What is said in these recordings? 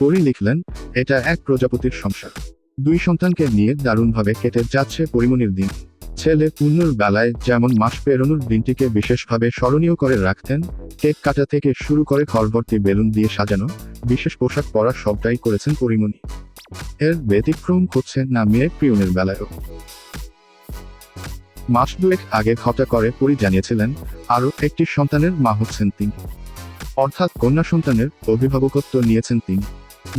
পরি লিখলেন, এটা এক প্রজাপতির সংসার। দুই সন্তানকে নিয়ে দারুণভাবে কেটে যাচ্ছে পরিমণির দিন। ছেলে পুণ্যর বেলায় যেমন মাস পেরোনোর দিনটিকে বিশেষভাবে স্মরণীয় করে রাখতেন, কেক কাটা থেকে শুরু করে ঘরভর্তি বেলুন দিয়ে সাজানো, বিশেষ পোশাক পরা সবটাই করেছেন পরিমণি এর ব্যতিক্রম হচ্ছে না মেয়ে প্রিয়নের বেলায়ও। মাস দুয়েক আগে ঘটা করে পরি জানিয়েছিলেন, আরও একটি সন্তানের মা হচ্ছেন তিনি। অর্থাৎ কন্যা সন্তানের অভিভাবকত্ব নিয়েছেন তিনি।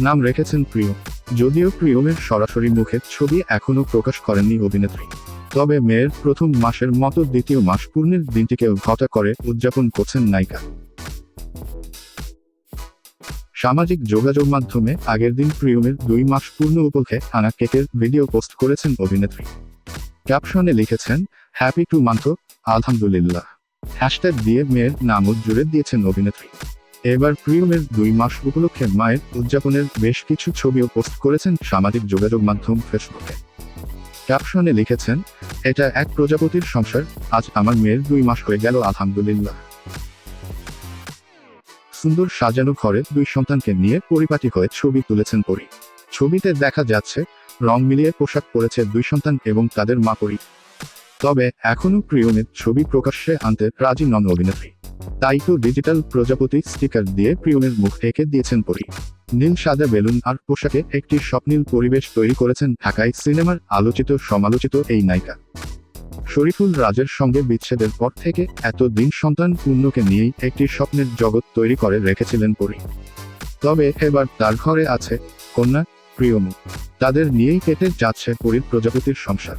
নাম রেখেছেন প্রিয় যদিও প্রিয়মের সরাসরি মুখের ছবি এখনও প্রকাশ করেননি অভিনেত্রী। তবে মেয়ের প্রথম মাসের মতো দ্বিতীয় মাস পূর্ণের দিনটিকেও ঘটা করে উদযাপন করছেন নায়িকা। সামাজিক যোগাযোগ মাধ্যমে আগের দিন প্রিয়মের দুই মাস পূর্ণ উপলক্ষে আনা কেকের ভিডিও পোস্ট করেছেন অভিনেত্রী। ক্যাপশনে লিখেছেন, হ্যাপি টু মান্থ, আলহামদুলিল্লাহ। হ্যাশট্যাগ দিয়ে মেয়ের নামও জুড়ে দিয়েছেন অভিনেত্রী। এবার প্রিয়মের দুই মাস উপলক্ষে মায়ের উদযাপনের বেশ কিছু ছবিও পোস্ট করেছেন সামাজিক যোগাযোগ মাধ্যম ফেসবুকে। ক্যাপশনে লিখেছেন, এটা এক প্রজাপতির সংসার, আজ আমার মেয়ের দুই মাস হয়ে গেল, আলহামদুলিল্লাহ। সুন্দর সাজানো ঘরে দুই সন্তানকে নিয়ে পরিপাটি হয়ে ছবি তুলেছেন পরি। ছবিতে দেখা যাচ্ছে, রং মিলিয়ে পোশাক পরেছে দুই সন্তান এবং তাদের মা পরি। তবে এখনও প্রিয়মের ছবি প্রকাশ্যে আনতে রাজি নন অভিনেত্রী। তাই তো ডিজিটাল প্রজাপতি স্টিকার দিয়ে প্রিয়মের মুখ এঁকে দিয়েছেন পরি। নীল সাদা বেলুন আর পোশাকে একটি স্বপ্নীল পরিবেশ তৈরি করেছেন ঢাকায় সিনেমার আলোচিত সমালোচিত এই নায়িকা। শরীফুল রাজের সঙ্গে বিচ্ছেদের পর থেকে এত দিন সন্তান পূর্ণকে নিয়েই একটি স্বপ্নের জগৎ তৈরি করে রেখেছিলেন পরি। তবে এবার তার ঘরে আছে কন্যা প্রিয়মু তাদের নিয়েই কেটে যাচ্ছে পরীর প্রজাপতির সংসার।